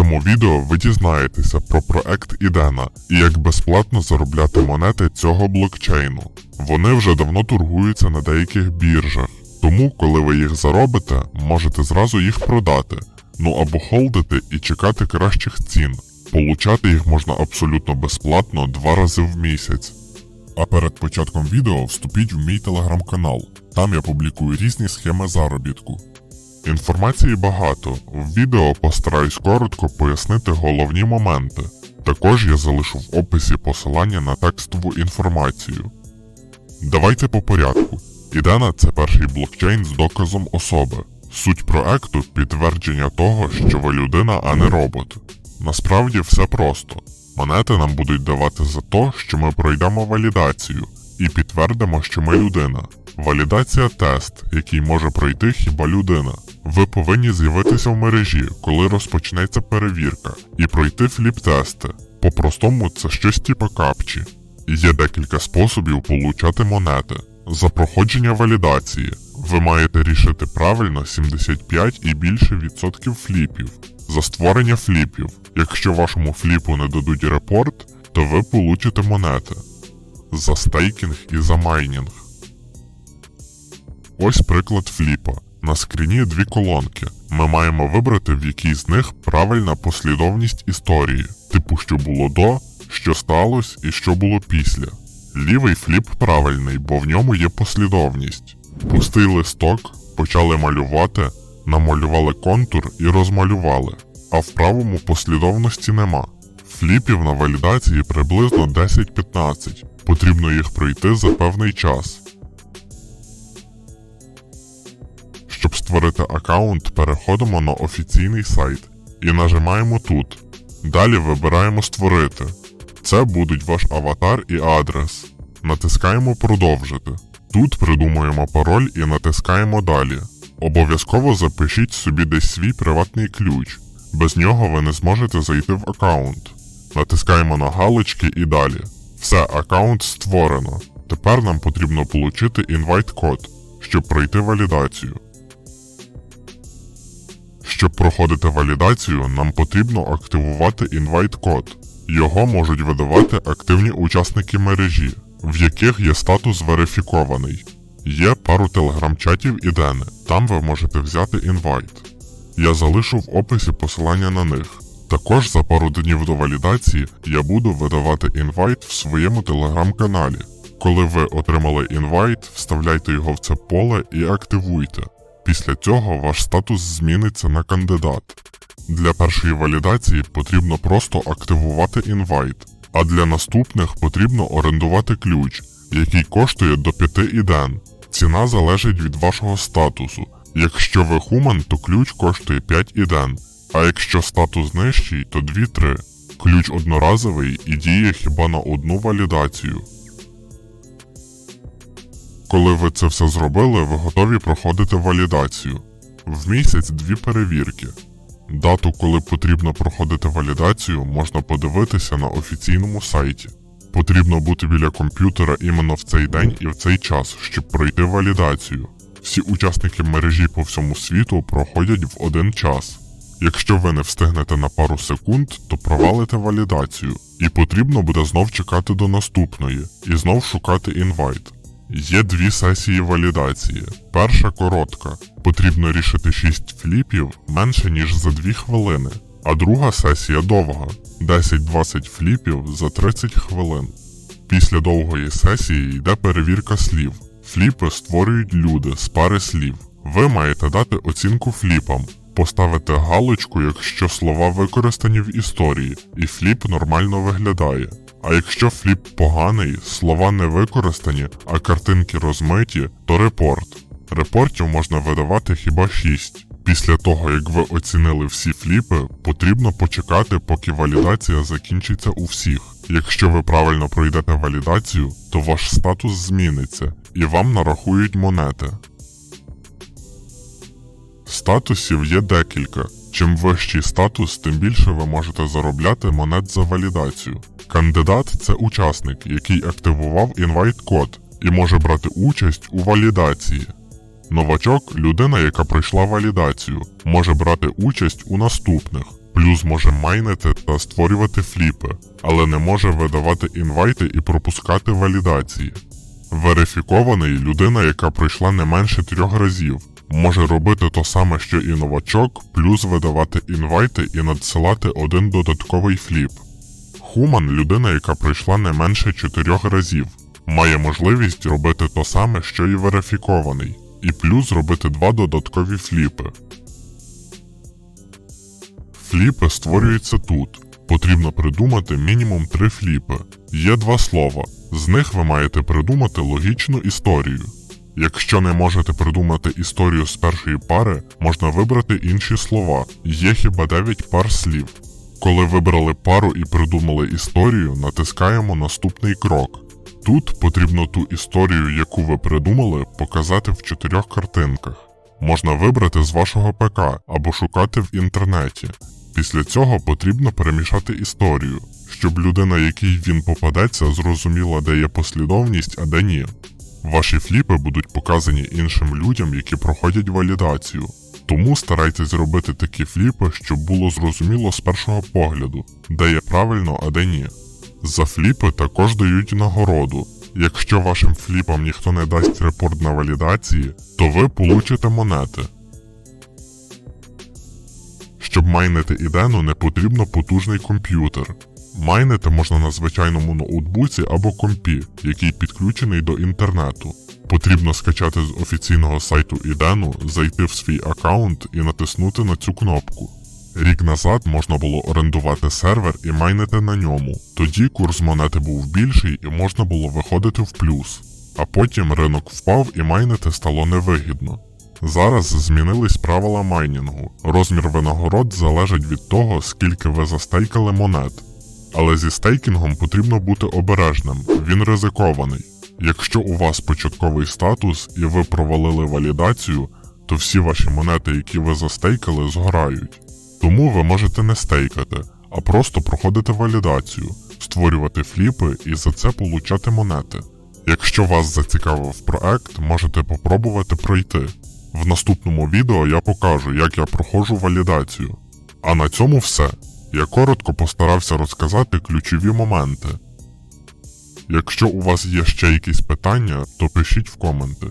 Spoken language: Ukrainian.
цьому відео ви дізнаєтеся про проект Ідена і як безплатно заробляти монети цього блокчейну. Вони вже давно торгуються на деяких біржах, тому коли ви їх заробите, можете зразу їх продати, ну або холдити і чекати кращих цін. Получати їх можна абсолютно безплатно два рази в місяць. А перед початком відео вступіть в мій телеграм-канал. Там я публікую різні схеми заробітку. Інформації багато. В відео постараюсь коротко пояснити головні моменти. Також я залишу в описі посилання на текстову інформацію. Давайте по порядку. Ідена це перший блокчейн з доказом особи. Суть проекту підтвердження того, що ви людина, а не робот. Насправді все просто. Монети нам будуть давати за те, що ми пройдемо валідацію і підтвердимо, що ми людина. Валідація тест, який може пройти хіба людина. Ви повинні з'явитися в мережі, коли розпочнеться перевірка, і пройти фліп-тести. По-простому це щось типу капчі. Є декілька способів получати монети. За проходження валідації ви маєте рішити правильно 75 і більше відсотків фліпів. За створення фліпів, якщо вашому фліпу не дадуть репорт, то ви получите монети. За стейкінг і за майнінг. Ось приклад фліпа. На скріні дві колонки. Ми маємо вибрати, в якій з них правильна послідовність історії, типу, що було до, що сталося і що було після. Лівий фліп правильний, бо в ньому є послідовність. Пустий листок, почали малювати, намалювали контур і розмалювали, а в правому послідовності нема. Фліпів на валідації приблизно 10-15. Потрібно їх пройти за певний час. Створити аккаунт, переходимо на офіційний сайт і нажимаємо тут. Далі вибираємо Створити. Це будуть ваш аватар і адрес. Натискаємо Продовжити. Тут придумуємо пароль і натискаємо Далі. Обов'язково запишіть собі десь свій приватний ключ. Без нього ви не зможете зайти в аккаунт. Натискаємо на галочки і далі. Все, аккаунт створено. Тепер нам потрібно отримати інвайт-код, щоб пройти валідацію. Щоб проходити валідацію, нам потрібно активувати інвайт-код. Його можуть видавати активні учасники мережі, в яких є статус верифікований. Є пару телеграм-чатів і дени, там ви можете взяти інвайт. Я залишу в описі посилання на них. Також за пару днів до валідації я буду видавати інвайт в своєму телеграм-каналі. Коли ви отримали інвайт, вставляйте його в це поле і активуйте. Після цього ваш статус зміниться на кандидат. Для першої валідації потрібно просто активувати інвайт, а для наступних потрібно орендувати ключ, який коштує до 5 іден. Ціна залежить від вашого статусу. Якщо ви хуман, то ключ коштує 5 іден, а якщо статус нижчий, то 2-3. Ключ одноразовий і діє хіба на одну валідацію. Коли ви це все зробили, ви готові проходити валідацію. В місяць дві перевірки. Дату, коли потрібно проходити валідацію, можна подивитися на офіційному сайті. Потрібно бути біля комп'ютера іменно в цей день і в цей час, щоб пройти валідацію. Всі учасники мережі по всьому світу проходять в один час. Якщо ви не встигнете на пару секунд, то провалите валідацію, і потрібно буде знов чекати до наступної і знов шукати інвайт. Є дві сесії валідації. Перша коротка. Потрібно рішити 6 фліпів менше ніж за 2 хвилини. А друга сесія довга 10-20 фліпів за 30 хвилин. Після довгої сесії йде перевірка слів. Фліпи створюють люди з пари слів. Ви маєте дати оцінку фліпам, поставити галочку, якщо слова використані в історії, і фліп нормально виглядає. А якщо фліп поганий, слова не використані, а картинки розмиті, то репорт. Репортів можна видавати хіба 6. Після того, як ви оцінили всі фліпи, потрібно почекати, поки валідація закінчиться у всіх. Якщо ви правильно пройдете валідацію, то ваш статус зміниться і вам нарахують монети. Статусів є декілька. Чим вищий статус, тим більше ви можете заробляти монет за валідацію. Кандидат це учасник, який активував інвайт-код і може брати участь у валідації. Новачок людина, яка пройшла валідацію, може брати участь у наступних. Плюс може майнити та створювати фліпи, але не може видавати інвайти і пропускати валідації. Верифікований людина, яка пройшла не менше трьох разів, може робити то саме, що і новачок, плюс видавати інвайти і надсилати один додатковий фліп. Хуман людина, яка пройшла не менше чотирьох разів, має можливість робити то саме, що і верифікований, і плюс робити два додаткові фліпи. Фліпи створюються тут. Потрібно придумати мінімум три фліпи. Є два слова. З них ви маєте придумати логічну історію. Якщо не можете придумати історію з першої пари, можна вибрати інші слова. Є хіба 9 пар слів. Коли вибрали пару і придумали історію, натискаємо наступний крок. Тут потрібно ту історію, яку ви придумали, показати в чотирьох картинках. Можна вибрати з вашого ПК або шукати в інтернеті. Після цього потрібно перемішати історію, щоб людина, якій він попадеться, зрозуміла, де є послідовність, а де ні. Ваші фліпи будуть показані іншим людям, які проходять валідацію. Тому старайтесь зробити такі фліпи, щоб було зрозуміло з першого погляду, де є правильно, а де ні. За фліпи також дають нагороду. Якщо вашим фліпам ніхто не дасть репорт на валідації, то ви получите монети. Щоб майнити ідену, не потрібно потужний комп'ютер. Майнити можна на звичайному ноутбуці або компі, який підключений до інтернету. Потрібно скачати з офіційного сайту ідену, зайти в свій аккаунт і натиснути на цю кнопку. Рік назад можна було орендувати сервер і майнити на ньому. Тоді курс монети був більший і можна було виходити в плюс. А потім ринок впав і майнити стало невигідно. Зараз змінились правила майнінгу. Розмір винагород залежить від того, скільки ви застейкали монет. Але зі стейкінгом потрібно бути обережним, він ризикований. Якщо у вас початковий статус і ви провалили валідацію, то всі ваші монети, які ви застейкали, згорають. Тому ви можете не стейкати, а просто проходити валідацію, створювати фліпи і за це получати монети. Якщо вас зацікавив проект, можете попробувати пройти. В наступному відео я покажу, як я проходжу валідацію. А на цьому все. Я коротко постарався розказати ключові моменти. Якщо у вас є ще якісь питання, то пишіть в коменти.